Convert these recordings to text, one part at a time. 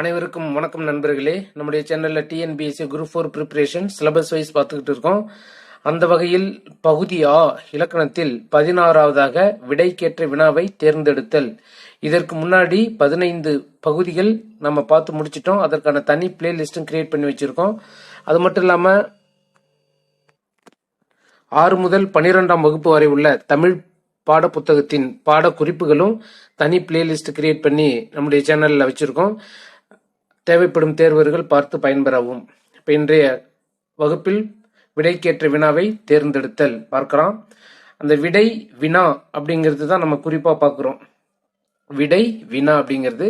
அனைவருக்கும் வணக்கம் நண்பர்களே. நம்முடைய சேனலில் TNPSC group four preparation syllabus wise பார்த்துக்கிட்டு இருக்கோம். அந்த வகையில் பகுதி ஆ இலக்கணத்தில் பதினாறாவதாக விடைக்கேற்ற வினாவை தேர்ந்தெடுத்தல். இதற்கு முன்னாடி பதினைந்து பகுதிகள் நம்ம பார்த்து முடிச்சிட்டோம். அதற்கான தனி பிளேலிஸ்ட்டும் கிரியேட் பண்ணி வச்சுருக்கோம். அது மட்டும் இல்லாமல் ஆறு முதல் பனிரெண்டாம் வகுப்பு வரை உள்ள தமிழ் பாட புத்தகத்தின் பாட குறிப்புகளும் தனி பிளேலிஸ்ட் கிரியேட் பண்ணி நம்முடைய சேனலில் வச்சுருக்கோம். தேவைப்படும் தேர்வர்கள் பார்த்து பயன்பெறவும். இப்போ இன்றைய வகுப்பில் விடைக்கேற்ற வினாவை தேர்ந்தெடுத்தல். பார்க்கலாம். அந்த விடை வினா அப்படிங்கிறது தான் நம்ம குறிப்பாக பார்க்குறோம். விடை வினா அப்படிங்கிறது.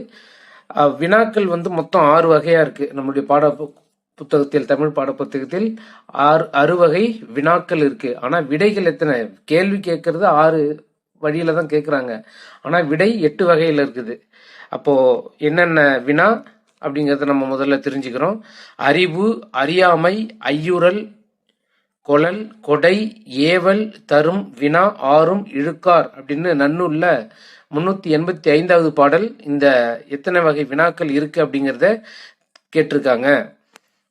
வினாக்கள் வந்து மொத்தம் ஆறு வகையாக இருக்குது நம்மளுடைய பாட புத்தகத்தில் தமிழ் பாட புத்தகத்தில் ஆறு அறுவகை வினாக்கள் இருக்குது ஆனால் விடைகள் எத்தனை? கேள்வி கேட்கறது ஆறு வழியில் தான் கேட்குறாங்க. ஆனால் விடை எட்டு வகையில் இருக்குது. அப்போது என்னென்ன வினா? அப்படிங்கிறத நம்ம முதல்ல தெரிஞ்சுக்கிறோம். அறிவு அறியாமை ஐயுறல் கொழல் கொடை ஏவல் தரும் வினா ஆறும் இழுக்கார் அப்படின்னு நன்னூல்ல முந்நூற்றி எண்பத்தி ஐந்தாவது பாடல் இந்த எத்தனை வகை வினாக்கள் இருக்கு அப்படிங்கிறத கேட்டிருக்காங்க.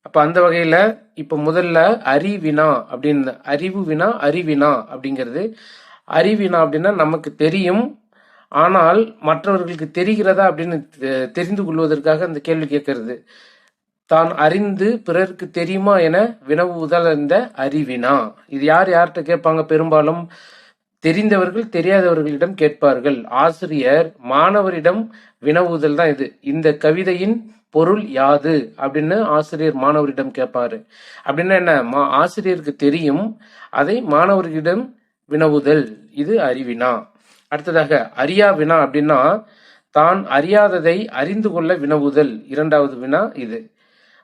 அப்போ அந்த வகையில் இப்போ முதல்ல அறிவினா அப்படின்னு அறிவு வினா அறிவினா அப்படிங்கிறது. அறிவினா அப்படின்னா நமக்கு தெரியும் ஆனால் மற்றவர்களுக்கு தெரிகிறதா அப்படின்னு தெ- தெரிந்து கொள்வதற்காக அந்த கேள்வி கேட்கறது. தான் அறிந்து பிறருக்கு தெரியுமா என வினவுதல் இந்த அறிவினா. இது யார் யார்கிட்ட கேட்பாங்க? பெரும்பாலும் தெரிந்தவர்கள் தெரியாதவர்களிடம் கேட்பார்கள். ஆசிரியர் மாணவரிடம் வினவுதல் தான் இது. இந்த கவிதையின் பொருள் யாது? அப்படின்னு ஆசிரியர் மாணவரிடம் கேட்பாரு. அப்படின்னா என்ன? மா- ஆசிரியருக்கு தெரியும். அதை மாணவர்களிடம் வினவுதல். இது அறிவினா. அடுத்ததாக அறியா வினா அப்படின்னா தான் அறியாததை அறிந்து கொள்ள வினவுதல். இரண்டாவது வினா இது.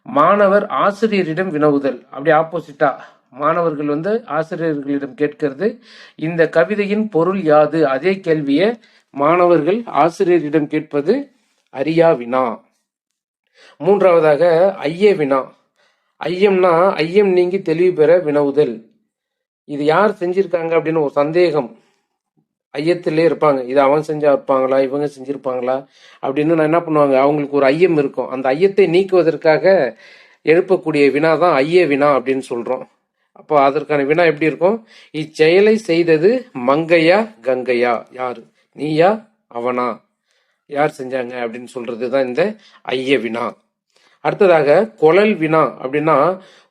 மாணவர் ஆசிரியரிடம் வினவுதல். அப்படி ஆப்போசிட்டா மாணவர்கள் வந்து ஆசிரியர்களிடம் கேட்கிறது இந்த கவிதையின் பொருள் யாது? அதே கேள்வியை மாணவர்கள் ஆசிரியரிடம் கேட்பது அறியா வினா. மூன்றாவதாக ஐய வினா. ஐயம்னா ஐயம் நீங்கி தெளிவு பெற வினவுதல். இது யார் செஞ்சிருக்காங்க அப்படின்னு ஒரு சந்தேகம். ஐயத்திலே இருப்பாங்க. இது அவன் செஞ்சா இருப்பாங்களா? இவங்க செஞ்சிருப்பாங்களா? அப்படின்னு நான் என்ன பண்ணுவாங்க? அவங்களுக்கு ஒரு ஐயம் இருக்கும். அந்த ஐயத்தை நீக்குவதற்காக எழுப்பக்கூடிய வினா தான் ஐய வினா அப்படின்னு சொல்றோம். அப்போ அதற்கான வினா எப்படி இருக்கும்? இச்செயலை செய்தது மங்கையா கங்கையா? யாரு? நீயா அவனா? யார் செஞ்சாங்க அப்படின்னு சொல்றது தான் இந்த ஐய வினா. அடுத்ததாக கொழல் வினா அப்படின்னா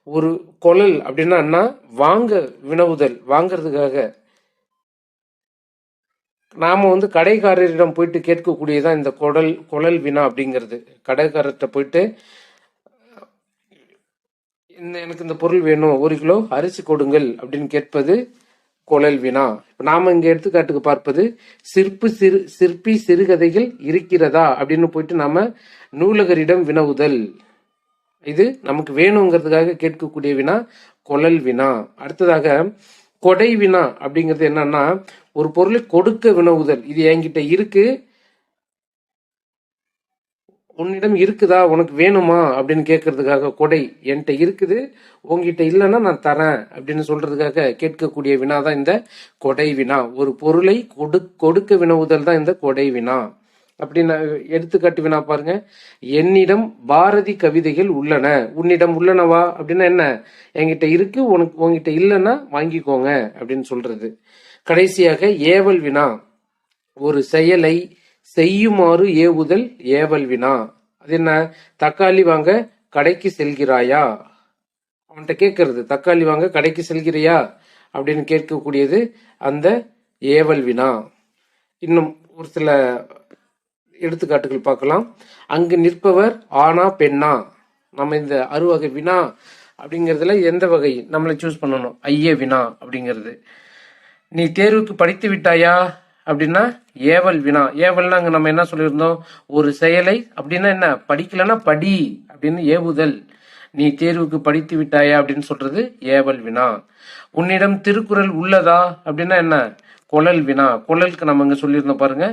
ஒரு கொழல் அப்படின்னா என்ன? வாங்க வினவுதல். வாங்குறதுக்காக நாம வந்து கடைக்காரரிடம் போயிட்டு கேட்கக்கூடியதான் இந்த குடல் குழல் வினா அப்படிங்கிறது. கடைக்காரர்கிட்ட போயிட்டு இந்த எனக்கு இந்த பொருள் வேணும். ஒரு கிலோ அரிசி கொடுங்கள் அப்படின்னு கேட்பது குழல் வினா. இப்போ நாம இங்க எடுத்துக்காட்டுக்கு பார்ப்பது சிற்பு சிறு சிற்பி சிறுகதைகள் இருக்கிறதா? அப்படின்னு போயிட்டு நாம நூலகரிடம் வினவுதல். இது நமக்கு வேணுங்கிறதுக்காக கேட்கக்கூடிய வினா குழல் வினா. அடுத்ததாக கொடை வினா அப்படிங்கிறது என்னன்னா ஒரு பொருளை கொடுக்க வினவுதல். இது என்கிட்ட இருக்கு. உன்னிடம் இருக்குதா? உனக்கு வேணுமா? அப்படின்னு கேட்கறதுக்காக கொடை என்கிட்ட இருக்குது. உங்ககிட்ட இல்லைன்னா நான் தரேன் அப்படின்னு சொல்றதுக்காக கேட்கக்கூடிய வினா தான் இந்த கொடை வினா. ஒரு பொருளை கொடு கொடுக்க வினவுதல் தான் இந்த கொடை வினா. அப்படின்னு எடுத்துக்காட்டு வினா பாருங்க. என்னிடம் பாரதி கவிதைகள் உள்ளன. உன்னிடம் உள்ளனவா? அப்படின்னா என்ன? என்கிட்ட இருக்கு. உனக்கு உன்கிட்ட இல்லைன்னா வாங்கிக்கோங்க அப்படின்னு சொல்றது. கடைசியாக ஏவல் வினா. ஒரு செயலை செய்யுமாறு ஏவுதல் ஏவல் வினா. அது என்ன? தக்காளி வாங்க கடைக்கு செல்கிறாயா? அவன்கிட்ட கேட்கறது தக்காளி வாங்க கடைக்கு செல்கிறியா? அப்படின்னு கேட்கக்கூடியது அந்த ஏவல் வினா. இன்னும் ஒரு சில எடுத்துக்காட்டுகள் பார்க்கலாம். அங்கு நிற்பவர் ஆனா பெண்ணா. நம்ம இந்த அறுவகை வினா அப்படிங்கிறதுல எந்த வகை நம்மளை சூஸ் பண்ணணும்? ஐய வினா அப்படிங்கிறது. நீ தேர்வுக்கு படித்து விட்டாயா அப்படின்னா ஏவல் வினா. ஏவல்னா அங்கே நம்ம என்ன சொல்லியிருந்தோம்? ஒரு செயலை அப்படின்னா என்ன? படிக்கலன்னா படி அப்படின்னு ஏவுதல். நீ தேர்வுக்கு படித்து விட்டாயா அப்படின்னு சொல்றது ஏவல் வினா. உன்னிடம் திருக்குறள் உள்ளதா அப்படின்னா என்ன? குழல் வினா. குழலுக்கு நம்ம இங்கே சொல்லியிருந்தோம் பாருங்க.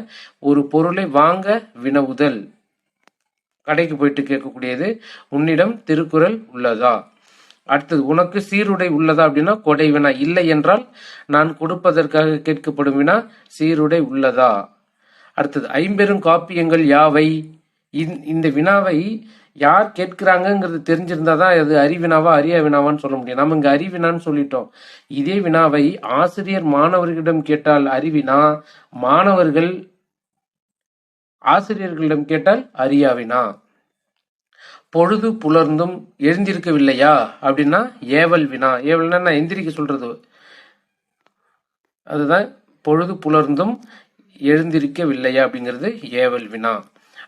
ஒரு பொருளை வாங்க வினவுதல். கடைக்கு போயிட்டு கேட்கக்கூடியது உன்னிடம் திருக்குறள் உள்ளதா? அடுத்தது உனக்கு சீருடை உள்ளதா? அப்படின்னா கொடை வினா. இல்லை என்றால் நான் கொடுப்பதற்காக கேட்கப்படும் வினா சீருடை உள்ளதா? அடுத்தது ஐம்பெரும் காப்பியங்கள் யாவை? இந்த வினாவை யார் கேட்கிறாங்கங்கிறது தெரிஞ்சிருந்தா தான் அது அறிவினாவா அரிய வினாவான்னு சொல்ல முடியும். நம்ம இங்கே அறிவினான்னு சொல்லிட்டோம். இதே வினாவை ஆசிரியர் மாணவர்களிடம் கேட்டால் அறிவினா மாணவர்கள் ஆசிரியர்களிடம் கேட்டால் அறியாவினா. பொழுது புலர்ந்தும் எழுந்திருக்கவில்லையா? அப்படின்னா ஏவல் வினா. ஏவல்னா நான் எந்திரிக்க சொல்றது. அதுதான் பொழுது புலர்ந்தும் எழுந்திருக்கவில்லையா அப்படிங்கிறது ஏவல் வினா.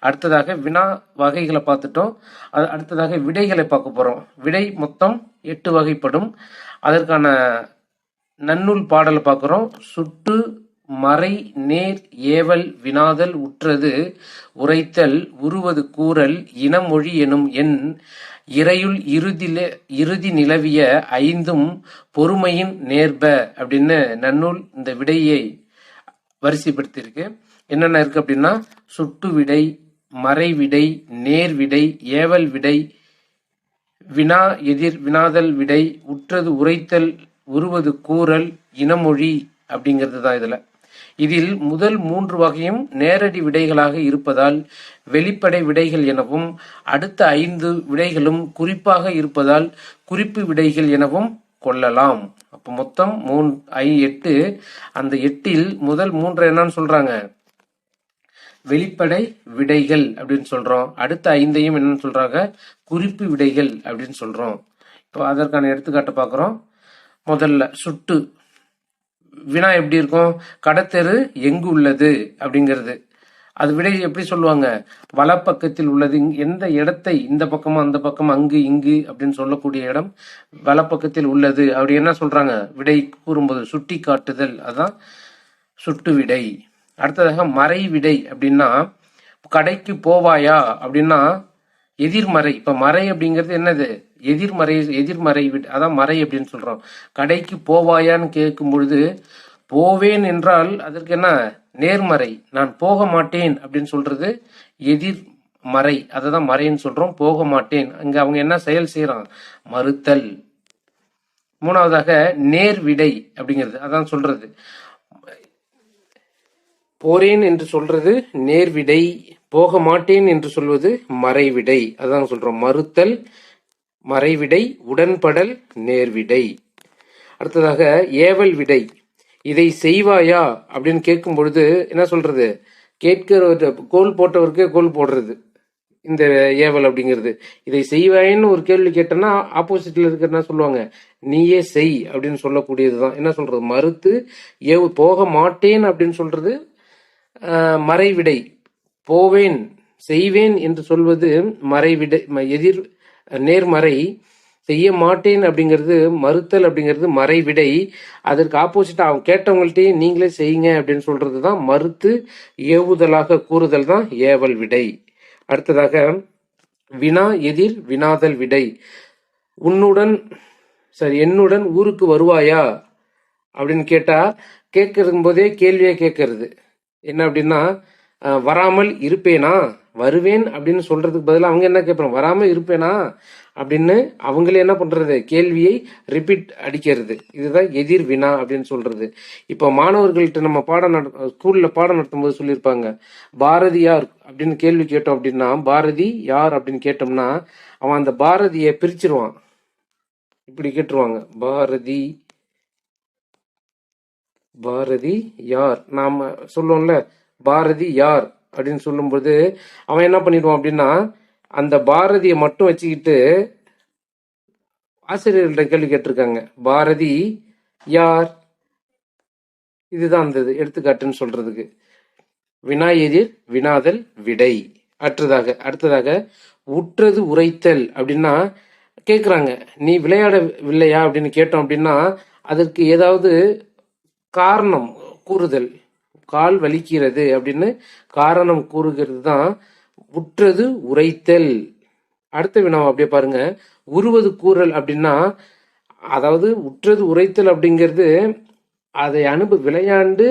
அடுத்ததாக வினா வகைகளை பார்த்துட்டோம். அது அடுத்ததாக விடைகளை பார்க்க போகிறோம் விடை மொத்தம் எட்டு வகைப்படும். அதற்கான நன்னூல் பாடலை பார்க்குறோம். சுட்டு மறை நேர் ஏவல் வினாதல் உற்றது உரைத்தல் உருவது கூறல் இனமொழி எனும் எண் இறையுள் இறுதில இறுதி நிலவிய ஐந்தும் பொறுமையின் நேர்ப அப்படின்னு நன்னூல் இந்த விடையை வரிசைப்படுத்தியிருக்கு. என்னென்ன இருக்குது அப்படின்னா சுட்டு விடை மறைவிடை நேர்விடை நேர் விடை ஏவல் விடை வினா எதிர் வினாதல் விடை உற்றது உரைத்தல் உருவது கூறல் இனமொழி அப்படிங்கிறது தான் இதில். இதில் முதல் மூன்று வகையும் நேரடி விடைகளாக இருப்பதால் வெளிப்படை விடைகள் எனவும் அடுத்த ஐந்து விடைகளும் குறிப்பாக இருப்பதால் குறிப்பு விடைகள் எனவும் கொள்ளலாம். அப்போ மொத்தம் மூணு ஐ எட்டு. அந்த எட்டில் முதல் மூன்று என்னன்னு சொல்கிறாங்க வெளிப்படை விடைகள் அப்படின்னு சொல்றோம். அடுத்த ஐந்தையும் என்னன்னு சொல்றாங்க? குறிப்பு விடைகள் அப்படின்னு சொல்றோம். இப்போ அதற்கான எடுத்துக்காட்டை பார்க்குறோம். முதல்ல சுட்டு. வினா எப்படி இருக்கும்? கடத்தெரு எங்கு உள்ளது அப்படிங்கிறது. அது விடை எப்படி சொல்லுவாங்க? வலப்பக்கத்தில் உள்ளது. எந்த இடத்தை? இந்த பக்கமும் அந்த பக்கம் அங்கு இங்கு அப்படின்னு சொல்லக்கூடிய இடம் வலப்பக்கத்தில் உள்ளது. அப்படி என்ன சொல்றாங்க? விடை கூறும்போது சுட்டி காட்டுதல் அதான் சுட்டு விடை. அடுத்ததாக மறைவிடை அப்படின்னா கடைக்கு போவாயா அப்படின்னா எதிர்மறை. இப்ப மறை அப்படிங்கிறது என்னது? எதிர்மறை எதிர்மறை விட- அதான் மறை அப்படின்னு சொல்றோம். கடைக்கு போவாயான்னு கேட்கும் பொழுது போவேன் என்றால் அதற்கு என்ன? நேர்மறை. நான் போக மாட்டேன் அப்படின்னு சொல்றது எதிர்மறை. அதை தான் மறைன்னு சொல்றோம். போக மாட்டேன். அங்க அவங்க என்ன செயல் செய்யறான் மறுத்தல். மூணாவதாக நேர்விடை அப்படிங்கிறது. அதான் சொல்றது. போறேன் என்று சொல்றது நேர்விடை போக மாட்டேன் என்று சொல்வது மறைவிடை. அதான் சொல்றோம். மறுத்தல் மறைவிடை உடன்படல் நேர்விடை. அடுத்ததாக ஏவல் விடை. இதை செய்வாயா அப்படின்னு கேட்கும் பொழுது என்ன சொல்றது? கேட்கிற கோல் போட்டவருக்கே கோல் போடுறது இந்த ஏவல் அப்படிங்கிறது. இதை செய்வாயின்னு ஒரு கேள்வி கேட்டோம்னா ஆப்போசிட்ல இருக்கிறனா என்ன சொல்லுவாங்க? நீயே செய் அப்படின்னு சொல்லக்கூடியது தான் என்ன சொல்றது? மறுத்து ஏவு போக மாட்டேன் அப்படின்னு சொல்றது மறைவிடை. போவேன் செய்வேன் என்று சொல்வது மறைவிடை ம- எதிர் நேர்மறை. செய்ய மாட்டேன் அப்படிங்கிறது மறுத்தல் அப்படிங்கிறது மறைவிடை. அதற்கு ஆப்போசிட்டா அவங்க கேட்டவங்கள்ட்டயே நீங்களே செய்யுங்க அப்படின்னு சொல்றது தான் மறுத்து ஏவுதலாக கூறுதல் தான் ஏவல் விடை. அடுத்ததாக வினா எதிர் வினாதல் விடை. உன்னுடன் சரி என்னுடன் ஊருக்கு வருவாயா? அப்படின்னு கேட்டா கேட்கறது போதே கேள்வியை கேட்கறது. என்ன அப்படின்னா வராமல் இருப்பேனா? வருவேன் அப்படின்னு சொல்றதுக்கு பதிலாக அவங்க என்ன கேட்பாங்க வராமல் இருப்பேனா? அப்படின்னு அவங்களே என்ன பண்றது? கேள்வியை ரிப்பீட் அடிக்கிறது. இதுதான் எதிர் வினா அப்படின்னு சொல்றது. இப்போ மாணவர்கள்ட்ட நம்ம பாடம் நட ஸ்கூல்ல பாடம் நடத்தும் போது சொல்லியிருப்பாங்க பாரதி யார்? அப்படின்னு கேள்வி கேட்டோம் அப்படின்னா பாரதி யார் அப்படின்னு கேட்டோம்னா அவன் அந்த பாரதியை பிரிச்சிருவான். இப்படி கேட்டுருவாங்க. பாரதி பாரதி யார்? நாம சொல்லுவோம்ல பாரதி யார்? அப்படின்னு சொல்லும்போது அவன் என்ன பண்ணிடுவான் அப்படின்னா அந்த பாரதியை மட்டும் வச்சுக்கிட்டு ஆசிரியர்கள்ட்ட கேள்வி கேட்டிருக்காங்க. பாரதி யார்? இதுதான் அந்த எடுத்துக்காட்டுன்னு சொல்றதுக்கு. வினா எதிர் வினாதல் விடை. அற்றதாக அடுத்ததாக உற்றது உரைத்தல் அப்படின்னா கேட்குறாங்க நீ விளையாடவில்லையா அப்படின்னு கேட்டோம் அப்படின்னா அதற்கு ஏதாவது காரணம் கூறுதல். கால் வலிக்கிறது அப்படின்னு காரணம் கூறுகிறது தான் உற்றது உரைத்தல். அடுத்த வினாவை அப்படியே பாருங்க. உருவது கூறல் அப்படின்னா அதாவது உற்றது உரைத்தல் அப்படிங்கிறது அதை அனுபவ விளையாண்டு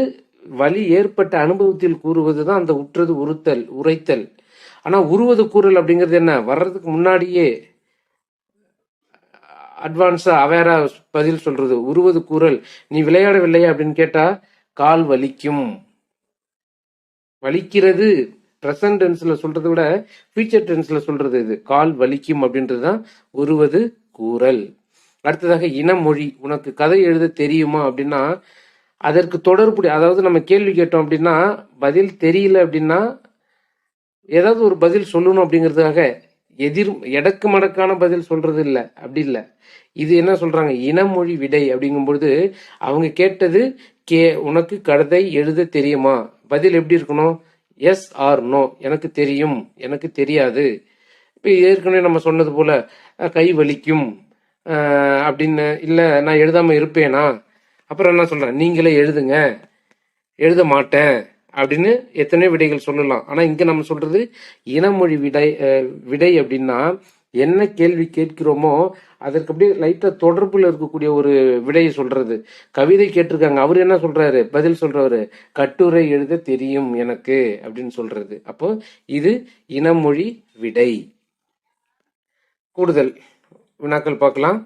வலி ஏற்பட்ட அனுபவத்தில் கூறுவது தான் அந்த உற்றது உறுத்தல் உரைத்தல். ஆனால் உருவது கூறல் அப்படிங்கிறது என்ன? வர்றதுக்கு முன்னாடியே அட்வான்ஸா அவேரா பதில் சொல்றது. உருவது கூறல். நீ விளையாடவில்லையா? அப்படின்னு கேட்டா கால் வலிக்கும். வலிக்கிறது ப்ரெசன்ட் டென்ஸ்ல சொல்றதை விட ஃபியூச்சர் டென்ஸ்ல சொல்றது இது. கால் வலிக்கும் அப்படின்றது தான் உருவது கூறல். அடுத்ததாக இனமொழி. உனக்கு கதை எழுத தெரியுமா? அப்படின்னா அதற்கு தொடர்புடைய அதாவது நம்ம கேள்வி கேட்டோம் அப்படின்னா பதில் தெரியல அப்படின்னா ஏதாவது ஒரு பதில் சொல்லணும் அப்படிங்கிறதுக்காக எதிர் எடக்கு மடக்கான பதில் சொல்றது இல்ல அப்படி இல்ல. இது என்ன சொல்றாங்க? இனமொழி விடை அப்படிங்கும்பொழுது அவங்க கேட்டது கே உனக்கு கடதை எழுத தெரியுமா? பதில் எப்படி இருக்கணும்? எஸ் ஆர் நோ எனக்கு தெரியும். எனக்கு தெரியாது. இப்போ ஏற்கனவே நம்ம சொன்னது போல கை வலிக்கும். அப்படின்னு இல்லை நான் எழுதாம இருப்பேனா? அப்புறம் என்ன சொல்றேன்? நீங்களே எழுதுங்க. எழுத மாட்டேன். அப்படின்னு எத்தனையோ விடைகள் சொல்லலாம். ஆனா இங்க நம்ம சொல்றது இனமொழி விடை விடை அப்படின்னா என்ன கேள்வி கேட்கிறோமோ அதற்கு அப்படியே லைட்டா தொடர்புல இருக்கக்கூடிய ஒரு விடையை சொல்றது. கவிதை கேட்டிருக்காங்க. அவர் என்ன சொல்றாரு? பதில் சொல்றவரு கட்டுரை எழுத தெரியும் எனக்கு அப்படின்னு சொல்றது. அப்போ இது இனமொழி விடை. கூடுதல் வினாக்கள் பார்க்கலாம்.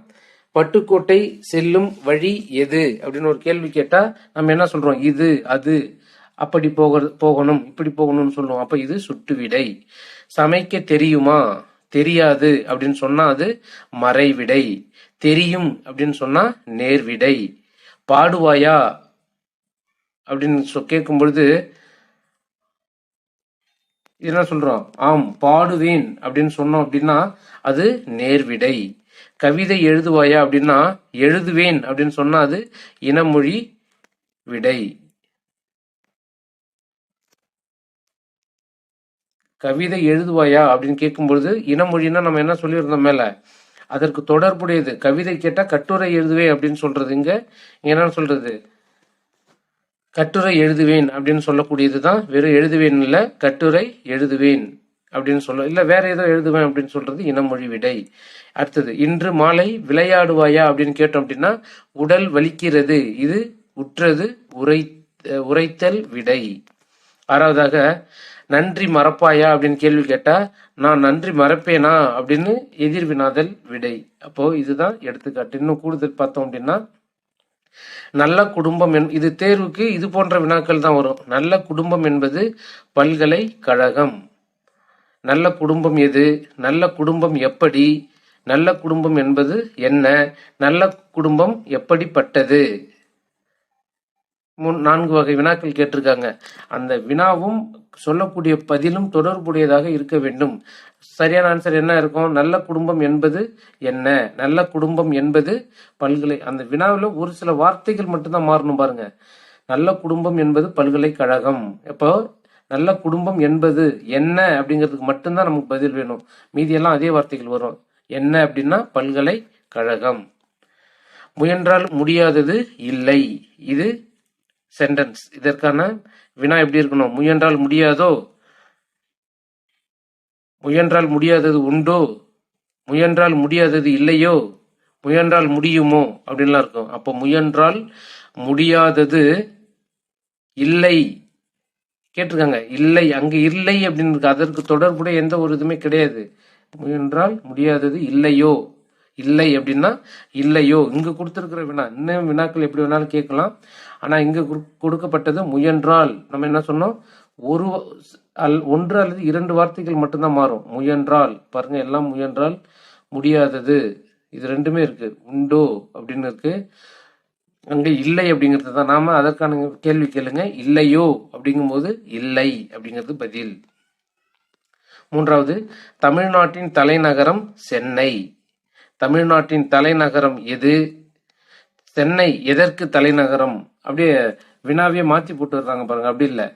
பட்டுக்கோட்டை செல்லும் வழி எது? அப்படின்னு ஒரு கேள்வி கேட்டா நம்ம என்ன சொல்றோம்? இது அது. அப்படி போக போகணும் இப்படி போகணும்னு சொல்லுவோம். அப்ப இது சுட்டு விடை. சமைக்க தெரியுமா? தெரியாது அப்படின்னு சொன்னா அது மறைவிடை. தெரியும் அப்படின்னு சொன்னா நேர்விடை. பாடுவாயா? அப்படின்னு சொ- கேட்கும் பொழுது என்ன சொல்றோம்? ஆம் பாடுவேன் அப்படின்னு சொன்னோம் அப்படின்னா அது நேர்விடை. கவிதை எழுதுவாயா அப்படின்னா எழுதுவேன் அப்படின்னு சொன்னா அது இனமொழி விடை. கவிதை எழுதுவாயா அப்படின்னு கேட்கும்பொழுது இனமொழின்னா நம்ம என்ன சொல்லியிருந்தோம் மேலே? அதற்கு தொடர்புடையது. கவிதை கேட்டால் கட்டுரை எழுதுவேன் அப்படின்னு சொல்றது இங்க. என்ன சொல்றது? கட்டுரை எழுதுவேன் அப்படின்னு சொல்லக்கூடியது தான் வெறும் எழுதுவேன் இல்லை கட்டுரை எழுதுவேன் அப்படின்னு சொல்ல இல்லை வேற ஏதோ எழுதுவேன் அப்படின்னு சொல்றது இனமொழி விடை. அடுத்தது இன்று மாலை விளையாடுவாயா அப்படின்னு கேட்டோம் அப்படின்னா உடல் வலிக்கிறது. இது உற்றது உரை உரைத்தல் விடை. ஆறாவதாக நன்றி மறப்பாயா அப்படின்னு கேள்வி கேட்டால் நான் நன்றி மறப்பேனா அப்படின்னு எதிர்வினாதல் விடை. அப்போ இதுதான் எடுத்துக்காட்டு. இன்னும் கூடுதல் பார்த்தோம் அப்படின்னா நல்ல குடும்பம் என் இது தேர்வுக்கு இது போன்ற வினாக்கள் தான் வரும். நல்ல குடும்பம் என்பது பல்கலைக்கழகம். நல்ல குடும்பம் எது? நல்ல குடும்பம் எப்படி? நல்ல குடும்பம் என்பது என்ன? நல்ல குடும்பம் எப்படிப்பட்டது? மூணு நான்கு வகை வினாக்கள் கேட்டிருக்காங்க. அந்த வினாவும் சொல்லக்கூடிய பதிலும் தொடர்புடையதாக இருக்க வேண்டும். சரியான ஆன்சர் என்ன இருக்கும்? நல்ல குடும்பம் என்பது என்ன? நல்ல குடும்பம் என்பது பல்கலை அந்த வினாவில் ஒரு சில வார்த்தைகள் மட்டும்தான் மாறணும் பாருங்க. நல்ல குடும்பம் என்பது பல்கலைக்கழகம். இப்போ நல்ல குடும்பம் என்பது என்ன அப்படிங்கிறதுக்கு மட்டும்தான் நமக்கு பதில் வேணும். மீதியெல்லாம் அதே வார்த்தைகள் வரும். என்ன அப்படின்னா பல்கலைக்கழகம். முயன்றால் முடியாதது இல்லை. இது சென்டென்ஸ் இதற்கான வினா எப்படி இருக்கணும்? முயன்றால் முடியாதோ? முயன்றால் முடியாதது உண்டோ? முயன்றால் முடியாதது இல்லையோ? முயன்றால் முடியுமோ? அப்படின்லாம் இருக்கும். அப்போ முயன்றால் முடியாதது இல்லை. கேட்டிருக்காங்க. இல்லை அங்கே இல்லை அப்படின்னு இருக்கு. அதற்கு தொடர்புடைய எந்த ஒரு இதுவுமே கிடையாது. முயன்றால் முடியாதது இல்லையோ? இல்லை அப்படின்னா இல்லையோ? இங்கே கொடுத்துருக்குற வினா இன்னும் வினாக்கள் எப்படி வேணாலும் கேட்கலாம். ஆனால் இங்கே கொடுக்கப்பட்டது முயன்றால். நம்ம என்ன சொன்னோம்? ஒரு அல்- ஒன்று அல்லது இரண்டு வார்த்தைகள் மட்டும்தான் மாறும். முயன்றால். பாருங்கள் எல்லாம் முயன்றால் முடியாதது. இது ரெண்டுமே இருக்குது உண்டோ? அப்படின்னு இருக்குது அங்கே இல்லை அப்படிங்கிறது தான். நாம் அதற்கான கேள்வி கேளுங்க. இல்லையோ? அப்படிங்கும்போது இல்லை அப்படிங்கிறது பதில். மூன்றாவது தமிழ்நாட்டின் தலைநகரம் சென்னை. தமிழ்நாட்டின் தலைநகரம் எது? சென்னை எதற்கு தலைநகரம்? அப்படியே வினாவே மாற்றி போட்டு வர்றாங்க பாருங்க. அப்படி இல்லை.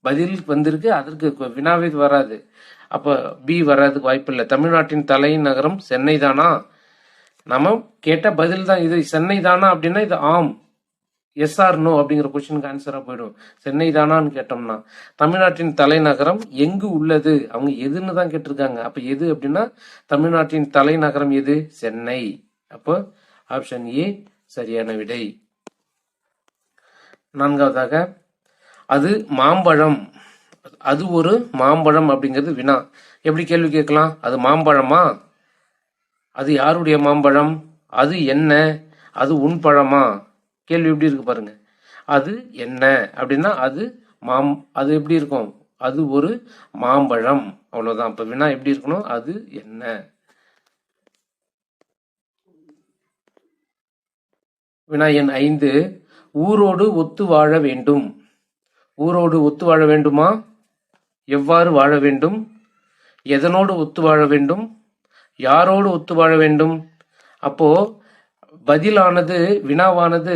பதில் வந்திருக்கு அதற்கு வினாவே வராது. அப்போ பி வராதுக்கு வாய்ப்பு இல்லை. தமிழ்நாட்டின் தலைநகரம் சென்னை தானா நம்ம கேட்ட பதில் தான் இது. சென்னை தானா அப்படின்னா இது ஆம். எஸ் ஆர் நோ அப்படிங்கிற கொஸ்டினுக்கு ஆன்சராக போயிடும். சென்னை தானான்னு கேட்டோம்னா தமிழ்நாட்டின் தலைநகரம் எங்கு உள்ளது? அவங்க எதுன்னு தான் கேட்டிருக்காங்க. அப்போ எது அப்படின்னா தமிழ்நாட்டின் தலைநகரம் எது? சென்னை. அப்போ ஆப்ஷன் ஏ சரியான விடை. நான்காவதாக அது மாம்பழம். அது ஒரு மாம்பழம் அப்படிங்கிறது வினா. எப்படி கேள்வி கேட்கலாம்? அது மாம்பழமா? அது யாருடைய மாம்பழம்? அது என்ன? அது உன் பழமா? கேள்வி எப்படி இருக்கு பாருங்க. அது என்ன? அப்படின்னா அது மாம் அது எப்படி இருக்கும்? அது ஒரு மாம்பழம். அவ்வளோதான் அப்போ வினா எப்படி இருக்கணும்? அது என்ன? வினா எண் ஐந்து. ஊரோடு ஒத்து வாழ வேண்டும். ஊரோடு ஒத்து வாழ வேண்டுமா? எவ்வாறு வாழ வேண்டும்? எதனோடு ஒத்து வாழ வேண்டும்? யாரோடு ஒத்து வாழ வேண்டும்? அப்போது பதிலானது வினாவானது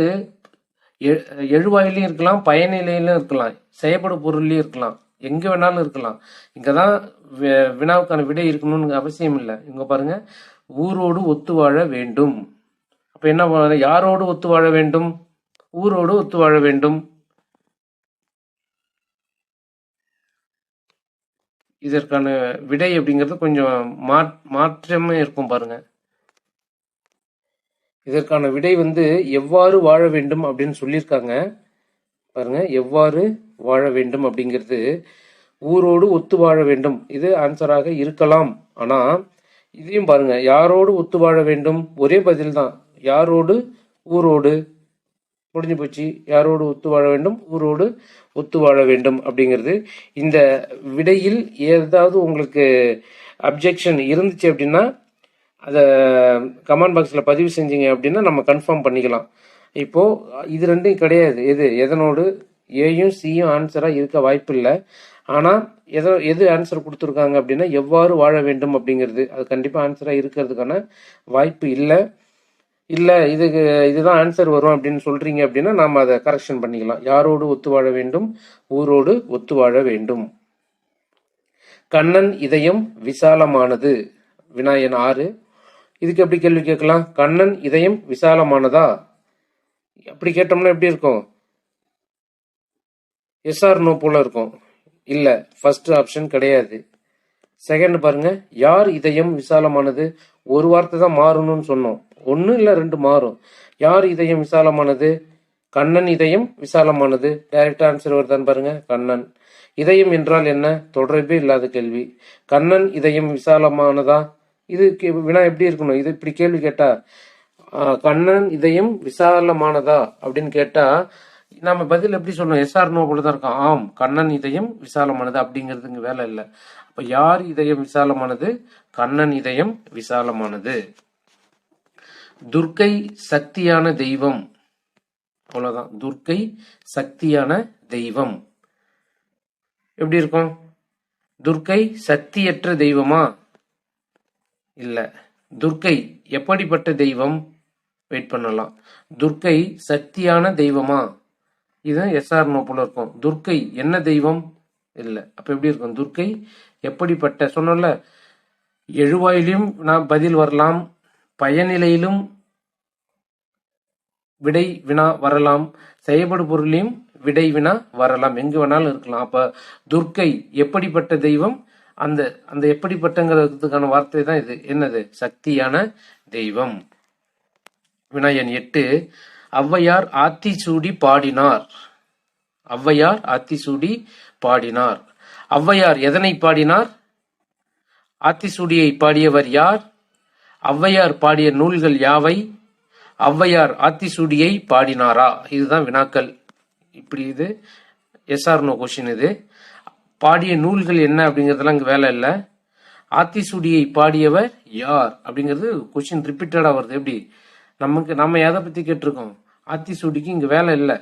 எ- எழுவாயிலையும் இருக்கலாம் பயனிலையிலும் இருக்கலாம் செயல்படும் பொருள்லையும் இருக்கலாம் எங்க வேணாலும் இருக்கலாம். இங்கதான் தான் வினாவுக்கான விடை இருக்கணும்னு அவசியம் இல்லை. இங்க பாருங்க ஊரோடு ஒத்து வாழ வேண்டும். அப்ப என்ன பண்ண- யாரோடு ஒத்து வாழ வேண்டும்? ஊரோடு ஒத்து வாழ வேண்டும். இதற்கான விடை அப்படிங்கிறது கொஞ்சம் மாற்றமே இருக்கும் பாருங்க. இதற்கான விடை வந்து எவ்வாறு வாழ வேண்டும் அப்படின்னு சொல்லியிருக்காங்க. பாருங்க எவ்வாறு வாழ வேண்டும் அப்படிங்கிறது. ஊரோடு ஒத்து வாழ வேண்டும். இது ஆன்சராக இருக்கலாம். ஆனா இதையும் பாருங்க யாரோடு ஒத்து வாழ வேண்டும்? ஒரே பதில் தான் யாரோடு? ஊரோடு. முடிஞ்சு போச்சு. யாரோடு ஒத்து வாழ வேண்டும்? ஊரோடு ஒத்து வாழ வேண்டும் அப்படிங்கிறது. இந்த விடையில் ஏதாவது உங்களுக்கு அப்ஜெக்ஷன் இருந்துச்சு அப்படின்னா அதை கமெண்ட் பாக்ஸில் பதிவு செஞ்சீங்க அப்படின்னா நம்ம கன்ஃபார்ம் பண்ணிக்கலாம். இப்போது இது ரெண்டும் கிடையாது. எது? எதனோடு ஏயும் சியும் ஆன்சராக இருக்க வாய்ப்பு இல்லை ஆனால் எதோ எது ஆன்சர் கொடுத்துருக்காங்க அப்படின்னா எவ்வாறு வாழ வேண்டும் அப்படிங்கிறது. அது கண்டிப்பாக ஆன்சராக இருக்கிறதுக்கான வாய்ப்பு இல்லை. இல்லை இதுக்கு இதுதான் ஆன்சர் வரும் அப்படின்னு சொல்கிறீங்க அப்படின்னா நாம் அதை கரெக்ஷன் பண்ணிக்கலாம். யாரோடு ஒத்து வாழ வேண்டும்? ஊரோடு ஒத்து வாழ வேண்டும். கண்ணன் இதயம் விசாலமானது. வினாயன் ஆறு இதுக்கு எப்படி கேள்வி கேட்கலாம்? கண்ணன் இதயம் விசாலமானதா? அப்படி கேட்டோம்னா எப்படி இருக்கும்? எஸ்ஆர் நோ போல இருக்கும். இல்ல ஃபர்ஸ்ட் ஆப்ஷன் கிடையாது. செகண்ட் பாருங்க யார் இதயம் விசாலமானது? ஒரு வார்த்தை தான் மாறணும்னு சொன்னோம். ஒன்று இல்லை ரெண்டு மாறும். யார் இதயம் விசாலமானது? கண்ணன் இதயம் விசாலமானது. டைரக்ட் ஆன்சர் வருதான்னு பாருங்க கண்ணன். இதயம் என்றால் என்ன? தொடர்பே இல்லாத கேள்வி. கண்ணன் இதயம் விசாலமானதா? இது வினா எப்படி இருக்கணும்? இது இப்படி கேள்வி கேட்டா கண்ணன் இதயம் விசாலமானதா? அப்படின்னு கேட்டா நம்ம பதில் எப்படி சொல்லணும்? எஸ்ஆர் நோ போல தான் இருக்கும் ஆம் கண்ணன் இதயம் விசாலமானது அப்படிங்கிறதுங்க வேலை இல்லை. அப்ப யார் இதயம் விசாலமானது? கண்ணன் இதயம் விசாலமானது. துர்க்கை சக்தியான தெய்வம். அவ்வளவுதான். துர்க்கை சக்தியான தெய்வம். எப்படி இருக்கும்? துர்க்கை சக்தியற்ற தெய்வமா? இல்லை. துர்க்கை எப்படிப்பட்ட தெய்வம்? வெயிட் பண்ணலாம். துர்க்கை சக்தியான தெய்வமா? இது எஸ்ஆர் நோ இருக்கும். துர்க்கை என்ன தெய்வம்? இல்லை. அப்போ எப்படி இருக்கும்? துர்க்கை எப்படிப்பட்ட சொன்னல எழுவாயிலும் நான் பதில் வரலாம் பயனிலையிலும் விடை வினா வரலாம் செயல்படு பொருளையும் விடை வினா வரலாம். எங்கு வேணாலும் இருக்கலாம். அப்போ துர்க்கை எப்படிப்பட்ட தெய்வம்? அந்த அந்த எப்படிப்பட்டங்கிறதுக்கான வார்த்தை தான் இது. என்னது? சக்தியான தெய்வம். விநாயகன் எட்டு ஔவையார் ஆத்திசூடி பாடினார். ஔவையார் ஆத்திசூடி பாடினார். ஔவையார் எதனை பாடினார்? ஆத்திசூடியை பாடியவர் யார்? ஔவையார் பாடிய நூல்கள் யாவை? ஔவையார் ஆத்திசூடியை பாடினாரா? இதுதான் வினாக்கள். இப்படி இது. எஸ்ஆர்னோ கொஷின் இது. பாடிய நூல்கள் என்ன அப்படிங்கிறதுலாம் இங்கே வேலை இல்லை. ஆத்திசூடியை பாடியவர் யார் அப்படிங்கிறது கொஸ்டின் ரிப்பீட்டடாக வருது. எப்படி? நமக்கு நம்ம எதை பற்றி கேட்டிருக்கோம்? ஆத்திசூடிக்கு இங்கே வேலை இல்லை.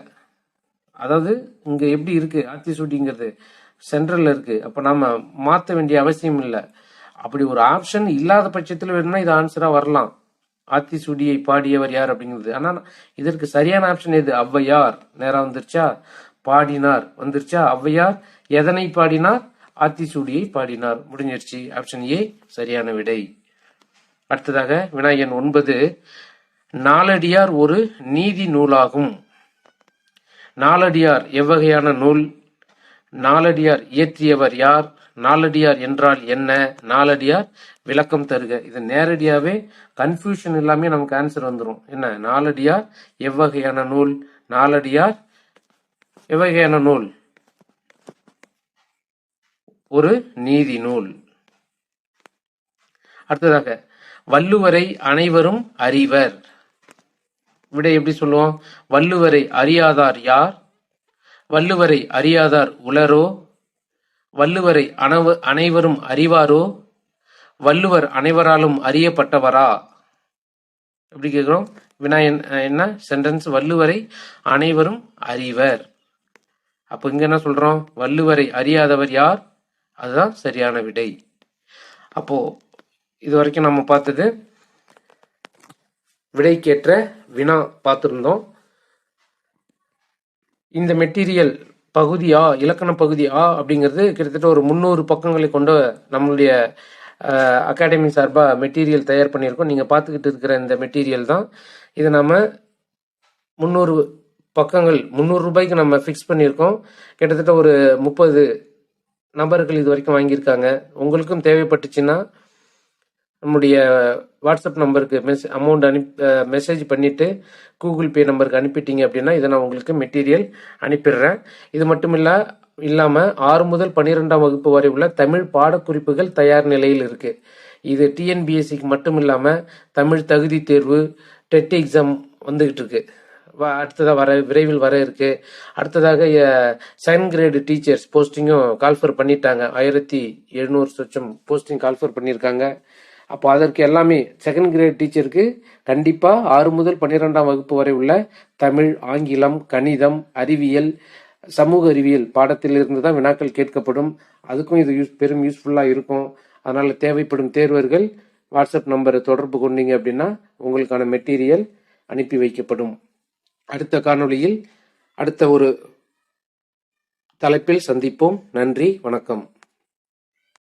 அதாவது இங்கே எப்படி இருக்குது ஆத்திசூடிங்கிறது சென்ட்ரலில் இருக்குது அப்போ நம்ம மாற்ற வேண்டிய அவசியம் இல்லை. அப்படி ஒரு ஆப்ஷன் இல்லாத பட்சத்தில் வேணும்னா இது ஆன்சராக வரலாம். ஆத்திசூடியை பாடியவர் யார் அப்படிங்கிறது. ஆனால் இதற்கு சரியான ஆப்ஷன் எது? ஔவையார். நேராக வந்துருச்சா? பாடினார். வந்துருச்சா? ஔவையார். எதனை பாடினார் ஆத்திசூடியை பாடினார். முடிஞ்சிருச்சு. ஆப்ஷன் ஏ சரியான விடை. அடுத்ததாக விநாயகன் ஒன்பது நாலடியார் ஒரு நீதி நூலாகும். நாலடியார் எவ்வகையான நூல்? நாலடியார் இயற்றியவர் யார்? நாலடியார் என்றால் என்ன? நாலடியார் விளக்கம் தருக. இது நேரடியாவே கன்ஃபியூஷன் எல்லாமே நமக்கு ஆன்சர் வந்துடும் என்ன? நாலடியார் எவ்வகையான நூல்? நாலடியார் எவ்வகையான நூல்? ஒரு நீதி நூல். அடுத்ததாக வள்ளுவரை அனைவரும் அறிவர். விட எப்படி சொல்லுவோம்? வள்ளுவரை அறியாதார் யார்? வள்ளுவரை அறியாதார் உலரோ வள்ளுவரை அனவ அனைவரும் அறிவாரோ? வள்ளுவர் அனைவராலும் அறியப்பட்டவரா? எப்படி கேட்குறோம்? வினா என்ன- என்ன? சென்டென்ஸ் வள்ளுவரை அனைவரும் அறிவர். அப்போ இங்க என்ன சொல்றோம்? வள்ளுவரை அறியாதவர் யார்? அதுதான் சரியான விடை. அப்போ இது வரைக்கும் நம்ம பார்த்தது விடைக்கேற்ற வினா பார்த்துருந்தோம். இந்த மெட்டீரியல் பகுதியா இலக்கண பகுதியா அப்படிங்கிறது கிட்டத்தட்ட ஒரு முந்நூறு பக்கங்களை கொண்ட நம்மளுடைய அகாடமி சார்பாக மெட்டீரியல் தயார் பண்ணியிருக்கோம். நீங்கள் பார்த்துக்கிட்டு இருக்கிற இந்த மெட்டீரியல் தான். இதை நம்ம முந்நூறு பக்கங்கள் முந்நூறு ரூபாய்க்கு நம்ம ஃபிக்ஸ் பண்ணியிருக்கோம். கிட்டத்தட்ட ஒரு முப்பது நபர்கள் இது வரைக்கும் வாங்கியிருக்காங்க. உங்களுக்கும் தேவைப்பட்டுச்சுன்னா நம்முடைய வாட்ஸ்அப் நம்பருக்கு மெஸ் அமௌண்ட் அனுப்பி மெசேஜ் பண்ணிவிட்டு கூகுள் பே நம்பருக்கு அனுப்பிட்டீங்க அப்படின்னா இதை நான் உங்களுக்கு மெட்டீரியல் அனுப்பிடுறேன். இது மட்டும் இல்ல இல்லாமல் ஆறு முதல் பன்னிரெண்டாம் வகுப்பு வரை உள்ள தமிழ் பாடக்குறிப்புகள் தயார் நிலையில் இருக்குது இது டிஎன்பிஎஸ்சிக்கு மட்டும் இல்லாமல் தமிழ் தகுதி தேர்வு டெட் எக்ஸாம் வந்துகிட்டு இருக்குது அடுத்ததாக வர விரைவில் வர இருக்கு. அடுத்ததாக செகண்ட் கிரேடு டீச்சர்ஸ் போஸ்டிங்கும் கால்ஃபர் பண்ணிட்டாங்க. ஆயிரத்தி எழுநூறு சொச்சம் போஸ்டிங் கால்ஃபர் பண்ணியிருக்காங்க அப்போ அதற்கு எல்லாமே செகண்ட் கிரேட் டீச்சருக்கு கண்டிப்பாக ஆறு முதல் பன்னிரெண்டாம் வகுப்பு வரை உள்ள தமிழ் ஆங்கிலம் கணிதம் அறிவியல் சமூக அறிவியல் பாடத்திலிருந்து தான் வினாக்கள் கேட்கப்படும். அதுக்கும் இது யூஸ் பெரும் யூஸ்ஃபுல்லாக இருக்கும். அதனால் தேவைப்படும் தேர்வர்கள் வாட்ஸ்அப் நம்பரை தொடர்பு கொண்டீங்க அப்படின்னா உங்களுக்கான மெட்டீரியல் அனுப்பி வைக்கப்படும். அடுத்த காணொளியில் அடுத்த ஒரு தலைப்பில் சந்திப்போம். நன்றி வணக்கம்.